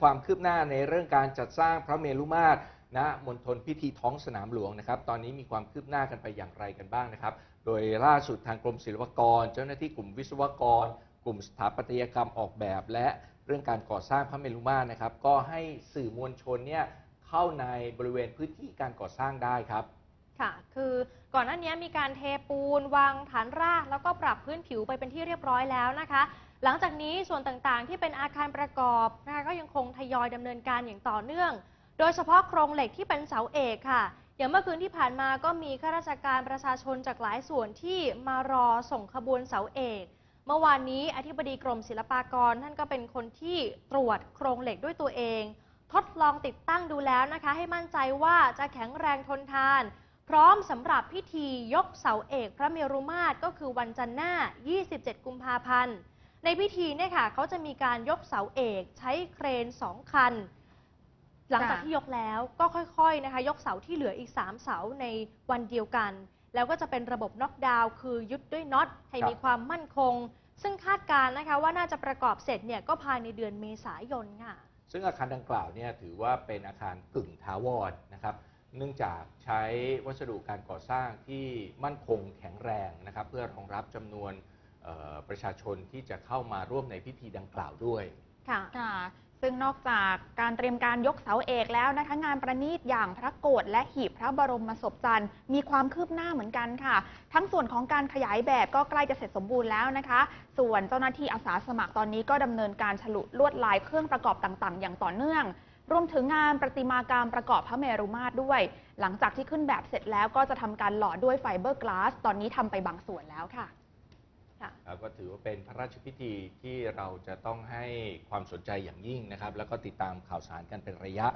ความคืบหน้าในเรื่องการจัดสร้างพระเมรุมาตรณมณฑลพิธีท้องสนามหลวงนะครับ ตอนนี้มีความคืบหน้ากันไปอย่างไรกันบ้างนะครับ โดยล่าสุดทางกรมศิลปากร เจ้าหน้าที่กลุ่มวิศวกร กลุ่มสถาปัตยกรรมออกแบบ และเรื่องการก่อสร้างพระเมรุมาตรนะครับ ก็ให้สื่อมวลชนเนี่ยเข้าในบริเวณพื้นที่การก่อสร้างได้ครับ ค่ะ คือก่อนหน้านี้มีการเทปูน วางฐานราก แล้วก็ปรับพื้นผิวไปเป็นที่เรียบร้อยแล้วนะคะ หลังจากนี้ส่วนต่างๆ ที่เป็นอาคารประกอบนะคะก็ยังคงทยอยดำเนินการอย่างต่อเนื่อง โดยเฉพาะโครงเหล็กที่เป็นเสาเอกค่ะ อย่างเมื่อคืนที่ผ่านมาก็มีข้าราชการประชาชนจากหลายส่วนที่มารอส่งขบวนเสาเอก เมื่อวานนี้อธิบดีกรมศิลปากรท่านก็เป็นคนที่ตรวจโครงเหล็กด้วยตัวเอง ทดลองติดตั้งดูแล้วนะคะ ให้มั่นใจว่าจะแข็งแรงทนทาน พร้อมสำหรับพิธียกเสาเอกพระเมรุมาตรก็คือวันจันทร์หน้า 27 กุมภาพันธ์ ในพิธีเนี่ยค่ะเขาจะมีการยกเสาเอกใช้เครน 2 คัน หลังจากที่ยกแล้วก็ค่อยๆนะคะ ยกเสาที่เหลืออีก 3 เสาในวันเดียวกัน แล้วก็จะเป็นระบบน็อกดาวน์คือยึดด้วยน็อตให้ครับมีความมั่นคง ซึ่งคาดการณ์นะคะว่าน่าจะประกอบเสร็จเนี่ยก็ภายในเดือนเมษายนค่ะซึ่งอาคารดังกล่าวเนี่ยถือว่าเป็นอาคารกึ่งถาวรนะครับ เนื่องจากใช้วัสดุการก่อสร้างที่มั่นคงแข็งแรงนะครับ เพื่อรองรับจำนวนเอ่อประชาชนที่จะเข้ามาร่วมในพิธีดังกล่าวด้วย ค่ะค่ะซึ่งนอกจากการเตรียมการยกเสาเอกแล้วนะคะ งานประณีตอย่างพระโกฐและหีบพระบรมศพจันทร์มีความคืบหน้าเหมือนกันค่ะ ทั้งส่วนของการขยายแบบก็ใกล้จะเสร็จสมบูรณ์แล้วนะคะ ส่วนเจ้าหน้าที่อาสาสมัครตอนนี้ก็ดำเนินการฉลุลวดลายเครื่องประกอบต่างๆ อย่างต่อเนื่อง รวมถึงงานประติมากรรมประกอบพระเมรุมาตรด้วย หลังจากที่ขึ้นแบบเสร็จแล้วก็จะทำการหล่อด้วยไฟเบอร์กลาส ตอนนี้ทำไปบางส่วนแล้วค่ะ ครับก็ถือว่าเป็นพระราชพิธีที่เราจะต้องให้ความสนใจอย่างยิ่งนะครับ แล้วก็ติดตามข่าวสารกันเป็นระยะ